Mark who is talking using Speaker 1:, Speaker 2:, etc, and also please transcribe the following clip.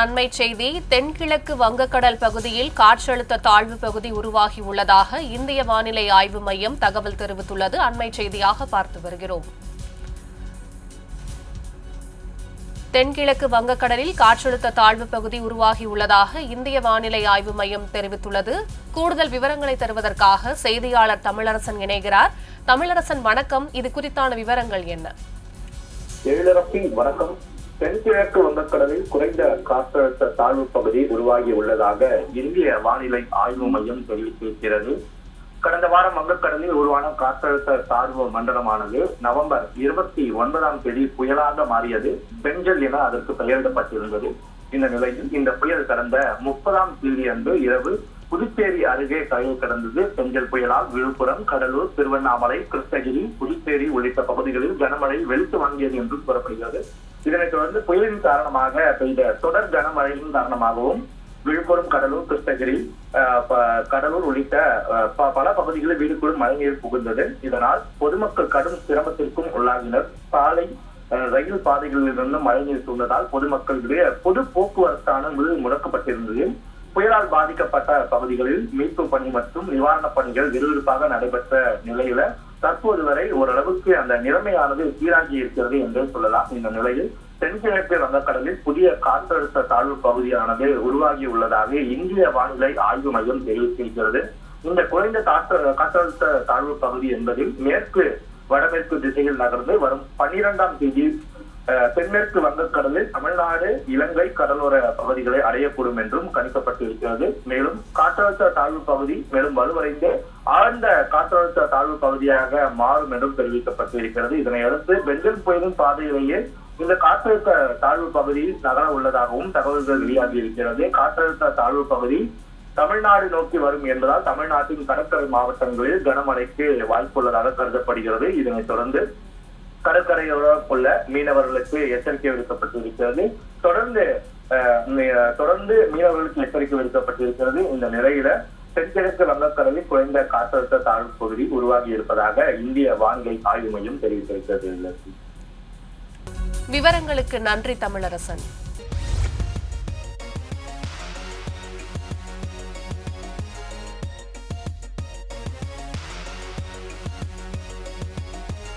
Speaker 1: அண்மை செய்தி தென்கிழக்கு வங்கக்கடல் பகுதியில் காற்றழுத்த தாழ்வு பகுதி உருவாகியுள்ளதாக இந்திய வானிலை ஆய்வு மையம் தகவல் தெரிவித்துள்ளது. அண்மை செய்தியாக பார்த்து வருகிறோம். தென்கிழக்கு வங்கக்கடலில் காற்றழுத்த தாழ்வு பகுதி உருவாகியுள்ளதாக இந்திய வானிலை ஆய்வு மையம் தெரிவித்துள்ளது. கூடுதல் விவரங்களை தருவதற்காக செய்தியாளர் தமிழரசன் இணைகிறார். தமிழரசன் வணக்கம். இது குறித்தான விவரங்கள் என்ன?
Speaker 2: எழிலரசி வணக்கம். தென்கிழக்கு வங்கக்கடலில் குறைந்த காற்றழுத்த தாழ்வு பகுதி உருவாகி உள்ளதாக இந்திய வானிலை ஆய்வு மையம் தெரிவித்திருக்கிறது. கடந்த வாரம் வங்கக்கடலில் உருவான காற்றழுத்த தாழ்வு மண்டலமானது நவம்பர் இருபத்தி ஒன்பதாம் தேதி புயலாக மாறியது. பெஞ்சல் என அதற்கு பெயரிடப்பட்டிருந்தது. இந்த நிலையில் இந்த புயல் கடந்த முப்பதாம் தேதி அன்று இரவு புதுச்சேரி அருகே கரையை கடந்தது. பெஞ்சல் புயலால் விழுப்புரம் கடலூர் திருவண்ணாமலை கிருஷ்ணகிரி புதுச்சேரி உள்ளிட்ட பகுதிகளில் கனமழை வெளுத்து வாங்கியது என்றும் கூறப்படுகிறது. இதனைத் தொடர்ந்து புயலின் காரணமாக பெய்த தொடர் கனமழையின் காரணமாகவும் விழுப்புரம் கடலூர் கிருஷ்ணகிரி அஹ், கடலூர் உள்ளிட்ட அஹ், ப- பல பகுதிகளில் வீடுக்குள் மழைநீர் புகுந்தது. இதனால் பொதுமக்கள் கடும் சிரமத்திற்கும் உள்ளாகினர். சாலை அஹ், ரயில் பாதைகளிலிருந்து மழைநீர் சூழ்ந்ததால் பொதுமக்களுடைய பொது போக்குவரத்தானது முடக்கப்பட்டிருந்தது. புயலால் பாதிக்கப்பட்ட பகுதிகளில் மீட்பு பணி மற்றும் நிவாரணப் பணிகள் விறுவிறுப்பாக நடைபெற்ற நிலையில தற்போது வரை ஓரளவுக்கு அந்த நிலைமையானது சீராகி இருக்கிறது என்று சொல்லலாம். இந்த நிலையில் தென்கிழக்கு வங்கக்கடலில் புதிய காற்றழுத்த தாழ்வு பகுதியானது உருவாகி உள்ளதாக இந்திய வானிலை ஆய்வு மையம் தெரிவித்திருக்கிறது. இந்த குறைந்த காற்று காற்றழுத்த தாழ்வு பகுதி என்பதில் மேற்கு வடமேற்கு திசையில் நகர்ந்து வரும் பனிரெண்டாம் தேதி தென்மேற்கு வங்கக்கடலில் தமிழ்நாடு இலங்கை கடலோர பகுதிகளை அடையக்கூடும் என்றும் கணிக்கப்பட்டிருக்கிறது. மேலும் காற்றழுத்த தாழ்வு பகுதி மேலும் வலுவடைந்து ஆழ்ந்த காற்றழுத்த தாழ்வு பகுதியாக மாறும் என்றும் தெரிவிக்கப்பட்டிருக்கிறது. இதனை அடுத்து பெஞ்சல் புயலின் பாதையிலேயே இந்த காற்றழுத்த தாழ்வு பகுதி நகர உள்ளதாகவும் தகவல்கள் வெளியாகி இருக்கிறது. காற்றழுத்த தாழ்வு பகுதி தமிழ்நாடு நோக்கி வரும் என்பதால் தமிழ்நாட்டின் கடற்கரை மாவட்டங்களில் கனமழைக்கு வாய்ப்புள்ளதாக கருதப்படுகிறது. இதனைத் தொடர்ந்து கடற்கரையோட கொள்ள மீனவர்களுக்கு எச்சரிக்கை விடுக்கப்பட்டிருக்கிறது தொடர்ந்து தொடர்ந்து மீனவர்களுக்கு எச்சரிக்கை விடுக்கப்பட்டிருக்கிறது இந்த நிலையில தென்கிழக்கு வங்கக்கடலில் குறைந்த காற்றழுத்த தாழ்வு பகுதி உருவாகி இருப்பதாக இந்திய வானிலை ஆய்வு மையம் தெரிவித்திருக்கிறது.
Speaker 1: விவரங்களுக்கு நன்றி தமிழரசன்.